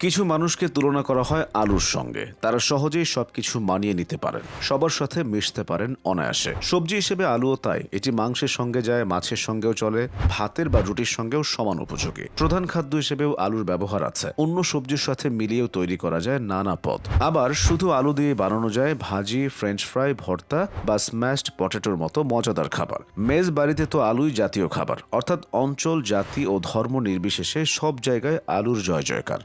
কিছু মানুষকে তুলনা করা হয় আলুর সঙ্গে। তারা সহজেই সবকিছু মানিয়ে নিতে পারেন। সবার সাথে মিশতে পারেন অনায়াসে। সবজি হিসেবে আলুও তাই। এটি মাংসের সঙ্গে যায়, মাছের সঙ্গেও চলে, ভাতের বা রুটির সঙ্গেও সমান উপযোগী। প্রধান খাদ্য হিসেবেও আলুর ব্যবহার আছে। অন্য সবজির সাথে মিলিয়েও তৈরি করা যায় নানা পদ। আবার শুধু আলু দিয়ে বানানো যায় ভাজি, ফ্রেঞ্চ ফ্রাই, ভর্তা বা স্ম্যাশড পটেটোর মতো মজাদার খাবার। মেজ বাড়িতে তো আলুই জাতীয় খাবার। অর্থাৎ অঞ্চল, জাতি ও ধর্ম নির্বিশেষে সব জায়গায় আলুর জয় জয়কার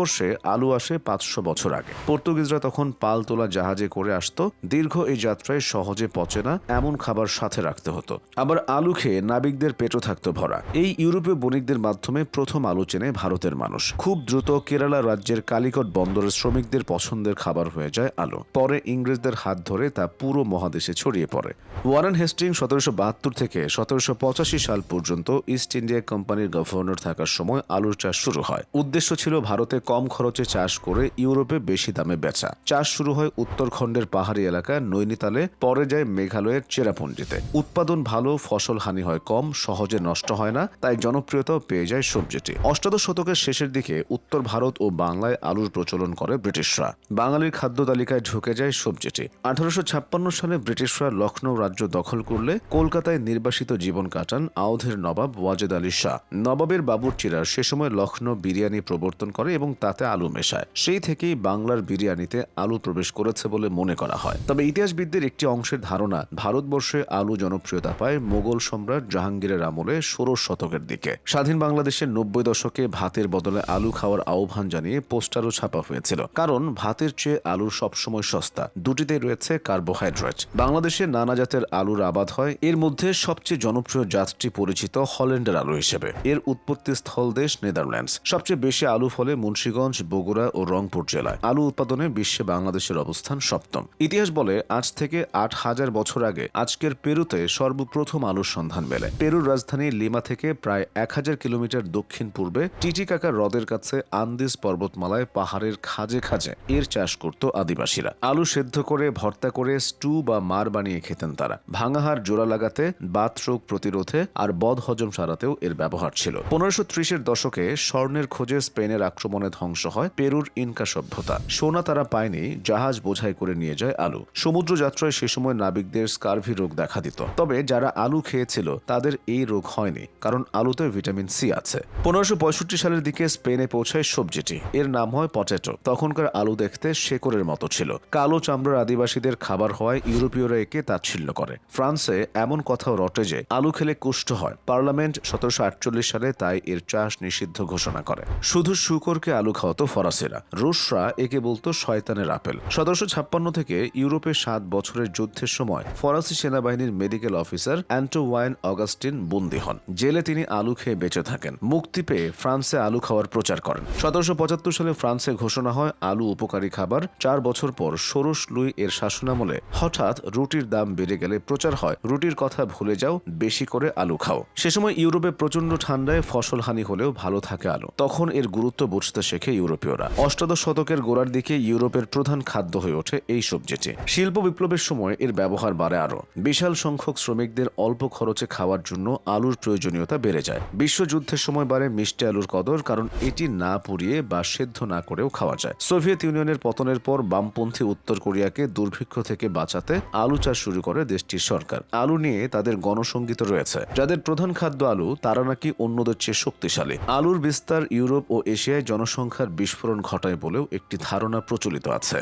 ভারতবর্ষে আলু আসে পাঁচশো বছর আগে। পর্তুগিজরা তখন পাল তোলা জাহাজে করে আসতো। দীর্ঘ এই যাত্রায় সহজে পচে না, এমন খাবার সাথে রাখতে হতো। আবার আলু খেয়ে নাবিকদের পেটও থাকতো ভরা। এই ইউরোপীয় বণিকদের মাধ্যমে প্রথম আলু চেনে ভারতের মানুষ। খুব দ্রুত কেরালা রাজ্যের কালিকট বন্দরের শ্রমিকদের পছন্দের খাবার হয়ে যায় আলু। পরে ইংরেজদের হাত ধরে তা পুরো মহাদেশে ছড়িয়ে পড়ে। ওয়ারেন হেস্টিং সতেরোশো বাহাত্তর থেকে সতেরোশো পঁচাশি সাল পর্যন্ত ইস্ট ইন্ডিয়া কোম্পানির গভর্নর থাকার সময় আলুর চাষ শুরু হয়। উদ্দেশ্য ছিল ভারতে কম খরচে চাষ করে ইউরোপে বেশি দামে বেচা। চাষ শুরু হয় উত্তরখণ্ডের পাহাড়ি এলাকা নৈনিতালে, পরে যায় মেঘালয়ের চেরাপুঞ্জিতে। উৎপাদন ভালো, ফসল হানি হয় কম, সহজে নষ্ট হয় না, তাই জনপ্রিয়তাও পেয়ে যায় সবজিটি। অষ্টাদশ শতকের শেষের দিকে উত্তর ভারত ও বাংলায় আলুর প্রচলন করে ব্রিটিশরা। বাঙালির খাদ্য তালিকায় ঢুকে যায় সবজিটি। আঠারোশো ছাপ্পান্ন সালে ব্রিটিশরা লখনৌ রাজ্য দখল করলে কলকাতায় নির্বাসিত জীবন কাটান আওধের নবাব ওয়াজেদ আলী শাহ। নবাবের বাবুরচিরা সে সময় লখনৌ বিরিয়ানি প্রবর্তন করে এবং তাতে আলু মেশায়। সেই থেকেই বাংলার বিরিয়ানিতে আলু প্রবেশ করেছে বলে মনে করা হয়। তবে ইতিহাসবিদদের একটি অংশের ধারণা, ভারতবর্ষে আলু জনপ্রিয়তা পায় মোগল সম্রাট জাহাঙ্গীরের আমলে ষোড়শ শতকের দিকে। স্বাধীন বাংলাদেশের নব্বই দশকে ভাতের বদলে আলু খাওয়ার আহ্বান জানিয়ে পোস্টারও ছাপা হয়েছিল। কারণ ভাতের চেয়ে আলু সবসময় সস্তা। দুটিতে রয়েছে কার্বোহাইড্রেট। বাংলাদেশে নানা জাতের আলুর আবাদ হয়। এর মধ্যে সবচেয়ে জনপ্রিয় জাতটি পরিচিত হল্যান্ডের আলু হিসেবে। এর উৎপত্তি স্থল দেশ নেদারল্যান্ডস। সবচেয়ে বেশি আলু ফলে মুন্সীগঞ্জ, বগুড়া ও রংপুর জেলায় আলু উৎপাদনে বিশ্বে বাংলাদেশের অবস্থান সপ্তম। ইতিহাস বলে, আজ থেকে আট হাজার বছর আগে আজকের পেরুতে সর্বপ্রথম আলুর সন্ধান মেলে। পেরুর রাজধানী লিমা থেকে প্রায় এক হাজার কিলোমিটার দক্ষিণ পূর্বে টিটিকাকা হ্রদের কাছে আন্দিজ পর্বতমালায় পাহাড়ের খাজে খাজে এর চাষ করত আদিবাসীরা। আলু সেদ্ধ করে, ভর্তা করে, স্টু বা মার বানিয়ে খেতেন তারা। ভাঙাহার জোড়া লাগাতে, বাত রোগ প্রতিরোধে আর বদ হজম সারাতেও এর ব্যবহার ছিল। পনেরোশো ত্রিশের দশকে স্বর্ণের খোঁজে স্পেনের আক্রমণে ধ্বংস হয়, পেরুর ইনকা সভ্যতা। সোনা তারা পায়নি, জাহাজ বোঝাই করে নিয়ে যায় আলু। সমুদ্র যাত্রায় সে সময় নাবিকদের স্কার্ভি রোগ দেখা দিত। তবে যারা আলু খেয়েছিল, তাদের এই রোগ হয়নি, কারণ আলুতে ভিটামিন সি আছে। পনেরোশো সালের দিকে স্পেনে পৌঁছায় সবজিটি। এর নাম হয় পটেটো। তখনকার আলু দেখতে শেকড়ের মতো ছিল। কালো চামড়ার আদিবাসীদের খাবার হওয়ায় ইউরোপীয়রা একে তাচ্ছিল্য করে। ফ্রান্সে এমন কথাও রটে যে, আলু খেলে কুষ্ঠ হয়। পার্লামেন্ট সতেরোশো আটচল্লিশ সালে তাই এর চাষ নিষিদ্ধ ঘোষণা করে। শুধু শুকরকে আলু খাওয়াতো ফরাসিরা। রুশরা একে বলতো শয়তানের আপেল। সতেরোশো ছাপ্পান্ন থেকে ইউরোপে সাত বছরের যুদ্ধের সময় ফরাসি সেনাবাহিনীর medical officer Antoine Augustin বন্দি হন। জেলে তিনি আলু খেয়ে বেঁচে থাকেন। মুক্তি পেয়ে ফ্রান্সে আলু খাওয়ার প্রচার করেন। সতেরোশো পঁচাত্তর সালে ফ্রান্সে ঘোষণা হয়, আলু উপকারী খাবার। চার বছর পর ষোড়শ লুই এর শাসনামলে হঠাৎ রুটির দাম বেড়ে গেলে প্রচার হয়, রুটির কথা ভুলে যাও, বেশি করে আলু খাও। সে সময় ইউরোপে প্রচণ্ড ঠান্ডায় ফসল হানি হলেও ভালো থাকে আলু। তখন এর গুরুত্ব বুঝতে শেখে ইউরোপীয়রা। অষ্টাদশ শতকের গোড়ার দিকে ইউরোপের প্রধান খাদ্য হয়ে ওঠে এই সবজিটি। শিল্প বিপ্লবের সময় এর ব্যবহার বাড়ে আরও বিশাল সংখ্যক শ্রমিকদের অল্প খরচে খাওয়ার জন্য আলুর প্রয়োজনীয়তা বেড়ে যায়। বিশ্বযুদ্ধের সময় বাড়ে মিষ্টি আলুর কদর, কারণ এটি না পুড়িয়ে বা সেদ্ধ না করেও খাওয়া যায়। সোভিয়েত ইউনিয়নের পতনের পর বামপন্থী উত্তর কোরিয়াকে দুর্ভিক্ষ থেকে বাঁচাতে আলু চাষ শুরু করে দেশটির সরকার। আলু নিয়ে তাদের গণসঙ্গীত রয়েছে। যাদের প্রধান খাদ্য আলু, তারা নাকি অন্যদের চেয়ে শক্তিশালী। আলুর বিস্তার ইউরোপ ও এশিয়ায় জনসংখ্যার বিস্ফোরণ ঘটায় বলেও একটি ধারণা প্রচলিত আছে।